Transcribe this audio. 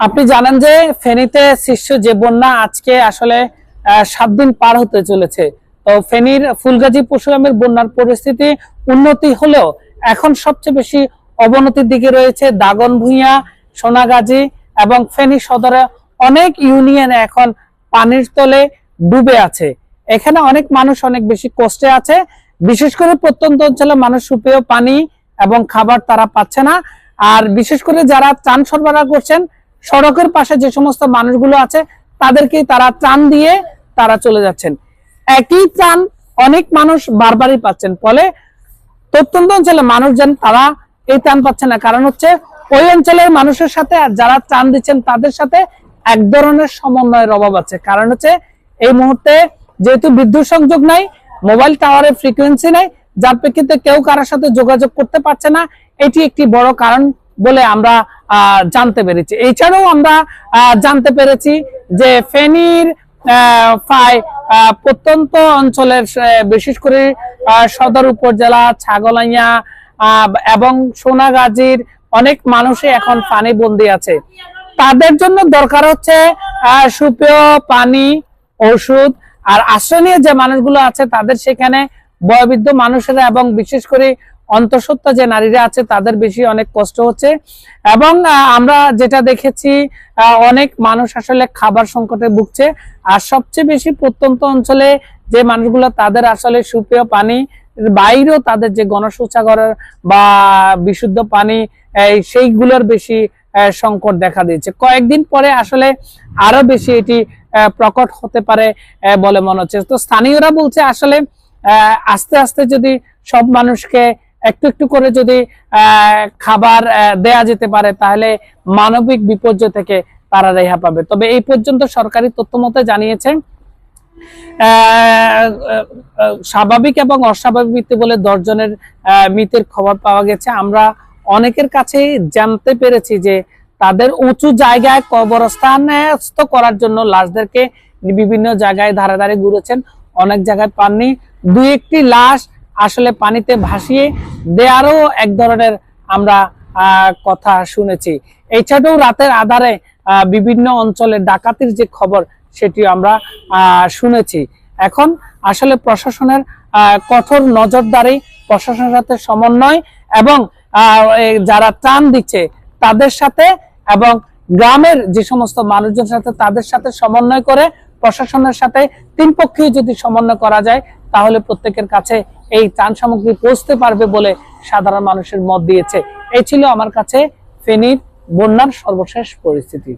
আপনি জানেন যে ফেনীতে সৃষ্ট যে বন্যা আজকে আসলে সাত দিন পার হতে চলেছে। তো ফেনীর ফুলগাজী পরশুরামের বন্যার পরিস্থিতি উন্নতি হলেও এখন সবচেয়ে বেশি অবনতির দিকে রয়েছে দাগন ভুঁইয়া, সোনাগাজী এবং ফেনী সদরে অনেক ইউনিয়ন এখন পানির তলে ডুবে আছে। এখানে অনেক মানুষ অনেক বেশি কষ্টে আছে। বিশেষ করে প্রত্যন্ত অঞ্চলে মানুষ সুপেয় পানি এবং খাবার তারা পাচ্ছে না। আর বিশেষ করে যারা ত্রাণ সরবরাহ করছেন সড়কের পাশে যে সমস্ত মানুষগুলো আছে তাদেরকে তারা ত্রাণ দিয়ে তারা চলে যাচ্ছেন। একই ত্রাণ অনেক মানুষ বারবারই পাচ্ছেন, ফলে প্রত্যন্ত অঞ্চলের মানুষজন তারা এই ত্রাণ পাচ্ছে না। কারণ হচ্ছে, ওই অঞ্চলের মানুষের সাথে আর যারা ত্রাণ দিচ্ছেন, তাদের সাথে এক ধরনের সমন্বয়ের অভাব আছে। কারণ হচ্ছে, এই মুহূর্তে যেহেতু বিদ্যুৎ সংযোগ নাই, মোবাইল টাওয়ারের ফ্রিকোয়েন্সি নাই, যার প্রেক্ষিতে কেউ কারোর সাথে যোগাযোগ করতে পারছে না, এটি একটি বড় কারণ। বলে আমরা জানতে পেরেছি। এছাড়াও আমরা জানতে পেরেছি যে ফেনীর প্রায় প্রত্যন্ত অঞ্চলের বিশেষ করে সদর উপজেলা, ছাগলাইয়া এবং সোনাগাজীর অনেক মানুষই এখন পানি বন্দি আছে। তাদের জন্য দরকার হচ্ছে সুপেয় পানি, ওষুধ, আর আশ্রয় নিয়ে যে মানুষগুলো আছে, তাদের সেখানে বয়বৃদ্ধ মানুষেরা এবং বিশেষ করে অন্তঃসত্ত্বা যে নারীরা আছে, তাদের বেশি অনেক কষ্ট হচ্ছে। এবং আমরা যেটা দেখেছি অনেক মানুষ আসলে খাবার সংকটে ভুগছে। আর সবচেয়ে বেশি প্রত্যন্ত অঞ্চলে যে মানুষগুলো, তাদের আসলে সুপেয় পানি বাইরেও তাদের যে গণশৌচাগারের বা বিশুদ্ধ পানি সেইগুলোর বেশি সংকট দেখা দিয়েছে। কয়েকদিন পরে আসলে আরও বেশি এটি প্রকট হতে পারে বলে মনে হচ্ছে। তো স্থানীয়রা বলছে আসলে আস্তে আস্তে যদি সব মানুষকে একটু একটু করে যদি খাবার দেয়া যেতে পারে তাহলে মানবিক বিপর্যয় থেকে তারা রেহা পাবে। তবে এই পর্যন্ত সরকারি তথ্য মতে জানিয়েছে আহ, আহ, স্বাভাবিক এবং অস্বাভাবিক মৃত্যু বলে দশ জনের আহ, মৃতের খবর পাওয়া গেছে। আমরা অনেকের কাছে জানতে পেরেছি যে তাদের উঁচু জায়গায় কবরস্থানস্থ করার জন্য লাশদেরকে বিভিন্ন জায়গায় ধারে ধারে ঘুরেছেন। অনেক জায়গায় পাননি। দুই একটি লাশ আসলে পানিতে ভাসিয়ে দেয়ারও এক ধরনের আমরা কথা শুনেছি। এছাড়াও রাতের আধারে বিভিন্ন অঞ্চলে ডাকাতির যে খবর সেটি আমরা শুনেছি। এখন আসলে প্রশাসনের কঠোর নজরদারি প্রশাসনের সাথে সমন্বয় এবং যারা ত্রাণ দিচ্ছে তাদের সাথে এবং গ্রামের যে সমস্ত মানুষজনের সাথে তাদের সাথে সমন্বয় করে প্রশাসনের সাথে তিন পক্ষেই যদি সমন্বয় করা যায় তাহলে প্রত্যেকের কাছে এই ত্রাণ সামগ্রী পৌঁছতে পারবে বলে সাধারণ মানুষের মত দিয়েছে। এই ছিল আমার কাছে ফেনীর বন্যার সর্বশেষ পরিস্থিতি।